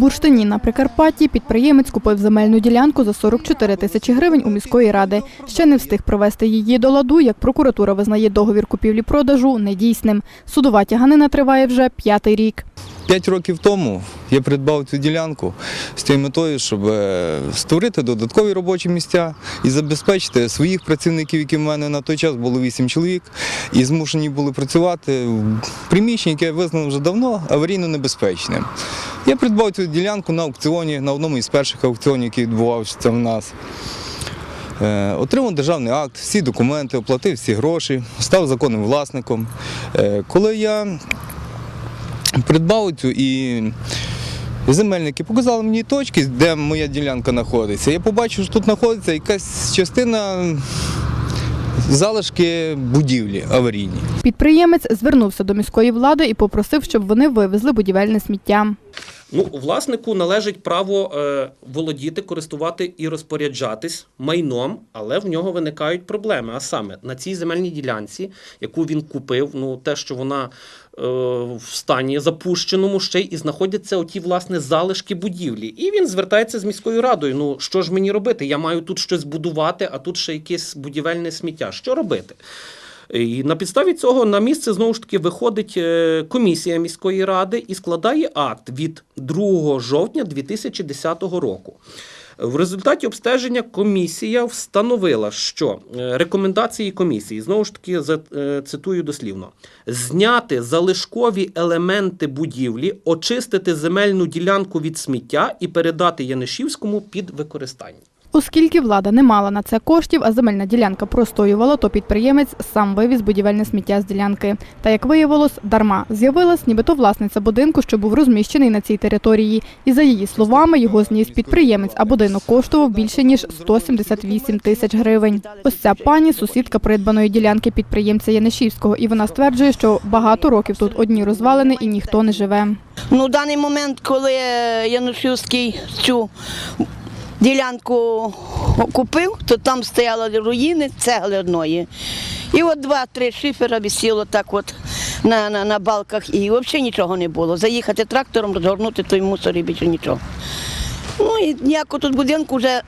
Бурштині на Прикарпатті підприємець купив земельну ділянку за 44 тисячі гривень у міської ради. Ще не встиг провести її до ладу, як прокуратура визнає договір купівлі-продажу недійсним. Судова тяганина триває вже п'ятий рік. П'ять років тому я придбав цю ділянку з тією метою, щоб е, створити додаткові робочі місця і забезпечити своїх працівників, які в мене на той час було вісім чоловік, і змушені були працювати в приміщенні, яке визнано вже давно аварійно небезпечним. Я придбав цю ділянку на аукціоні, на одному із перших аукціонів, який відбувався в нас. Е, Отримав державний акт, всі документи, оплатив всі гроші, став законним власником. Е, Коли я придбав цю і земельники показали мені точки, де моя ділянка знаходиться. Я побачив, що тут знаходиться якась частина залишки будівлі аварійні. Підприємець звернувся до міської влади і попросив, щоб вони вивезли будівельне сміття. Ну, власнику належить право е, володіти, користувати і розпоряджатись майном, але в нього виникають проблеми. А саме на цій земельній ділянці, яку він купив, ну те, що вона е, в стані запущеному ще й і знаходяться оті власне залишки будівлі. І він звертається з міською радою. Ну що ж мені робити? Я маю тут щось будувати, а тут ще якесь будівельне сміття. Що робити? І на підставі цього на місце знову ж таки виходить е, комісія міської ради і складає акт від 2 жовтня 2010 року. В результаті обстеження комісія встановила, що е, рекомендації комісії знову ж таки е, цитую дослівно: зняти залишкові елементи будівлі, очистити земельну ділянку від сміття і передати Янишівському під використання. Оскільки влада не мала на це коштів, а земельна ділянка простоювала, то підприємець сам вивіз будівельне сміття з ділянки. Та як виявилось, дарма з'явилась нібито власниця будинку, що був розміщений на цій території. І за її словами, його зніс підприємець, а будинок коштував більше ніж 178 тисяч гривень. Ось ця пані сусідка придбаної ділянки підприємця Янишівського, і вона стверджує, що багато років тут одні розвалини і ніхто не живе. Ну, даний момент, коли Янушівський цю ділянку купив, то там стояли руїни цегли одної. І от два-три шифера висіло так от на, на, на балках, і взагалі нічого не було. Заїхати трактором, розгорнути той мусор і більше нічого. Ну і ніякого тут будинку вже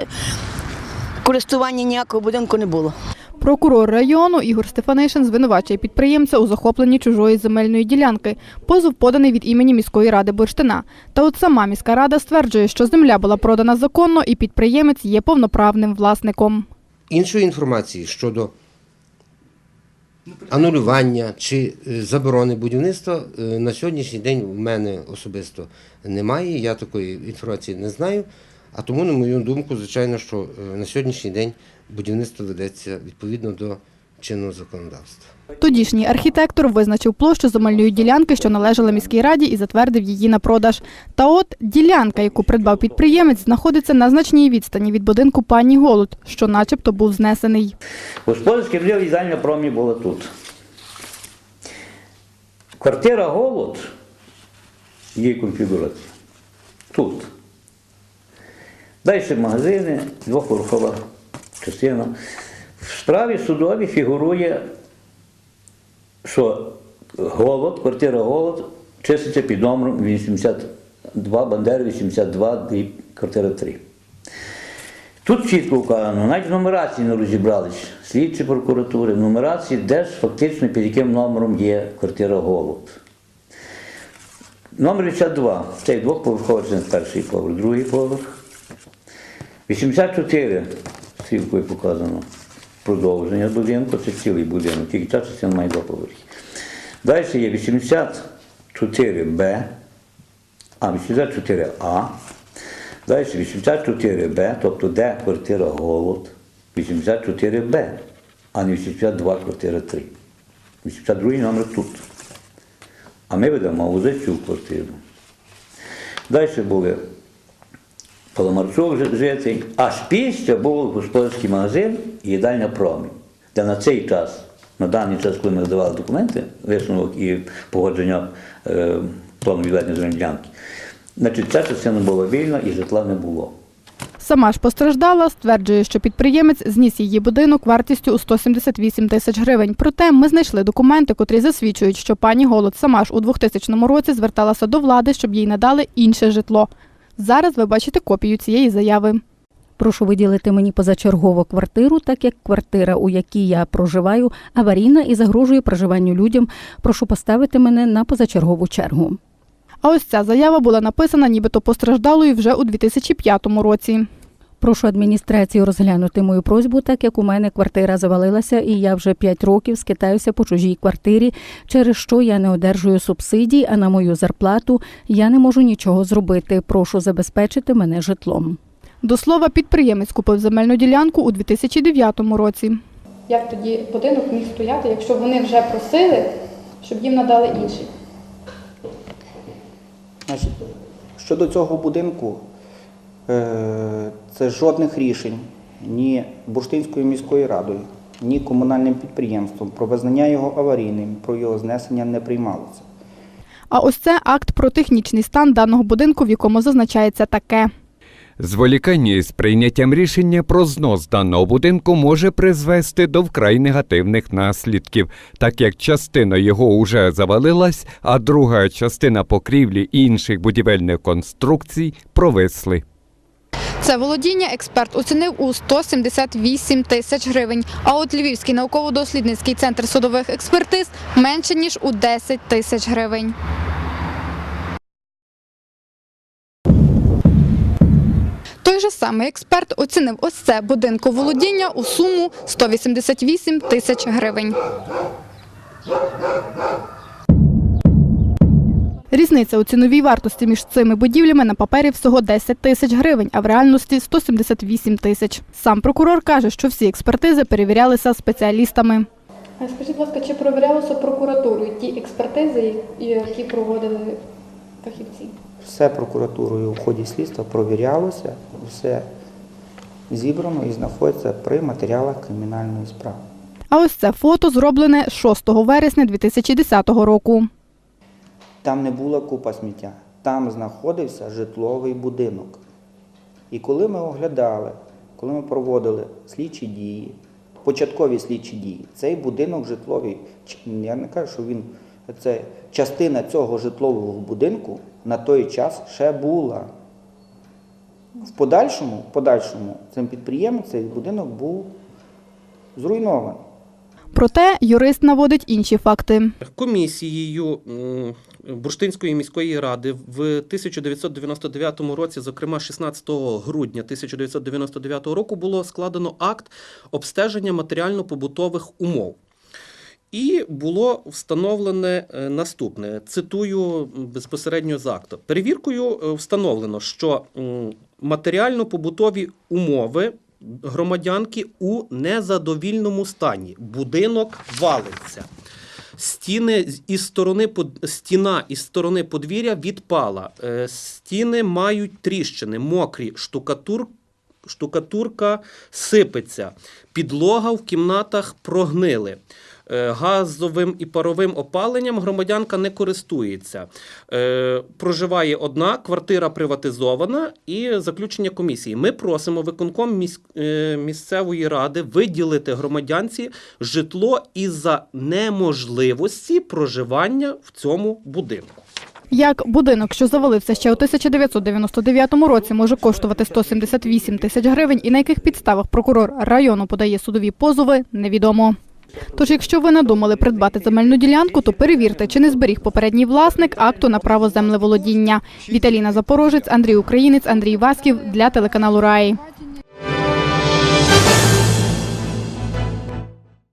користування ніякого будинку не було. Прокурор району Ігор Стефанишин звинувачує підприємця у захопленні чужої земельної ділянки. Позов поданий від імені міської ради Бурштина. Та от сама міська рада стверджує, що земля була продана законно і підприємець є повноправним власником. Іншої інформації щодо анулювання чи е, заборони будівництва е, на сьогоднішній день в мене особисто немає. Я такої інформації не знаю. А тому, на мою думку, звичайно, що е, на сьогоднішній день будівництво ведеться відповідно до чинного законодавства. Тодішній архітектор визначив площу земельної ділянки, що належала міській раді, і затвердив її на продаж. Та от ділянка, яку придбав підприємець, знаходиться на значній відстані від будинку пані Голод, що начебто був знесений. Господарське їздальня промі було тут. Квартира Голод, її конфігурація. Тут. Далі магазини, двоповерхова частина. В справі судовій фігурує, що голод, квартира голод числиться під номером 82, Бандери 82, дріб, квартира 3. Тут чітко вказано, навіть в нумерації не розібрались слідчі прокуратури, в нумерації, де ж фактично під яким номером є квартира Голод. Номер 82, цей двохповерховий, перший поверх, другий поверх. 84 стрілкою показано продовження будинку, це цілий будинок, тільки ця частина має два поверхи. Далі є 84Б, а 84А. Далі 84Б, тобто де квартира Голод, 84Б, а не 82 квартира 3. 82 номер тут. А ми ведемо мову за цю квартиру. Далі були Паламарчук жи- житий, аж після був господарський магазин і їдальня промінь, де на цей час, на даний час, коли ми здавали документи, висновок і погодження е, плану відведення земельної значить ця частина була вільна і житла не було. Сама ж постраждала, стверджує, що підприємець зніс її будинок вартістю у 178 тисяч гривень. Проте ми знайшли документи, котрі засвідчують, що пані Голод сама ж у 2000 році зверталася до влади, щоб їй надали інше житло. Зараз ви бачите копію цієї заяви. Прошу виділити мені позачергову квартиру, так як квартира, у якій я проживаю, аварійна і загрожує проживанню людям. Прошу поставити мене на позачергову чергу. А ось ця заява була написана нібито постраждалою вже у 2005 році. Прошу адміністрацію розглянути мою просьбу, так як у мене квартира завалилася, і я вже 5 років скитаюся по чужій квартирі, через що я не одержую субсидій, а на мою зарплату я не можу нічого зробити. Прошу забезпечити мене житлом. До слова, підприємець купив земельну ділянку у 2009 році. Як тоді будинок міг стояти, якщо вони вже просили, щоб їм надали інший? Значить, щодо цього будинку, це жодних рішень ні Бурштинською міською радою, ні комунальним підприємством про визнання його аварійним, про його знесення не приймалося. А ось це акт про технічний стан даного будинку, в якому зазначається таке. Зволікання із прийняттям рішення про знос даного будинку може призвести до вкрай негативних наслідків, так як частина його уже завалилась, а друга частина покрівлі і інших будівельних конструкцій провисли. Це володіння експерт оцінив у 178 тисяч гривень. А от Львівський науково-дослідницький центр судових експертиз менше ніж у 10 тисяч гривень. Той же самий експерт оцінив ось це будинку володіння у суму 188 тисяч гривень. Різниця у ціновій вартості між цими будівлями на папері всього 10 тисяч гривень, а в реальності 178 тисяч. Сам прокурор каже, що всі експертизи перевірялися спеціалістами. Скажіть, будь ласка, чи перевірялося прокуратурою ті експертизи, які проводили фахівці? Все прокуратурою в ході слідства провірялося, все зібрано і знаходиться при матеріалах кримінальної справи. А ось це фото зроблене 6 вересня 2010 року. Там не була купа сміття, там знаходився житловий будинок. І коли ми оглядали, коли ми проводили слідчі дії, початкові слідчі дії, цей будинок житловий, я не кажу, що він це частина цього житлового будинку на той час ще була. В подальшому, в подальшому цим підприємцем цей будинок був зруйнований. Проте юрист наводить інші факти. Комісією Бурштинської міської ради в 1999 році, зокрема 16 грудня 1999 року, було складено акт обстеження матеріально-побутових умов. І було встановлене е, наступне. Цитую безпосередньо з акту. Перевіркою е, встановлено, що матеріально-побутові умови громадянки у незадовільному стані. Будинок валиться. Стіни із сторони стіна із сторони подвір'я відпала. Е, Стіни мають тріщини, мокрі, штукатур, штукатурка сипеться, підлога в кімнатах прогнили. Е, Газовим і паровим опаленням громадянка не користується. Е, проживає одна, квартира приватизована і заключення комісії. Ми просимо виконком е, місцевої ради виділити громадянці житло із-за неможливості проживання в цьому будинку. Як будинок, що завалився ще у 1999 році, може коштувати 178 тисяч гривень, і на яких підставах прокурор району подає судові позови, невідомо. Тож, якщо ви надумали придбати земельну ділянку, то перевірте, чи не зберіг попередній власник акту на право землеволодіння. Віталіна Запорожець, Андрій Українець, Андрій Васків для телеканалу Раї.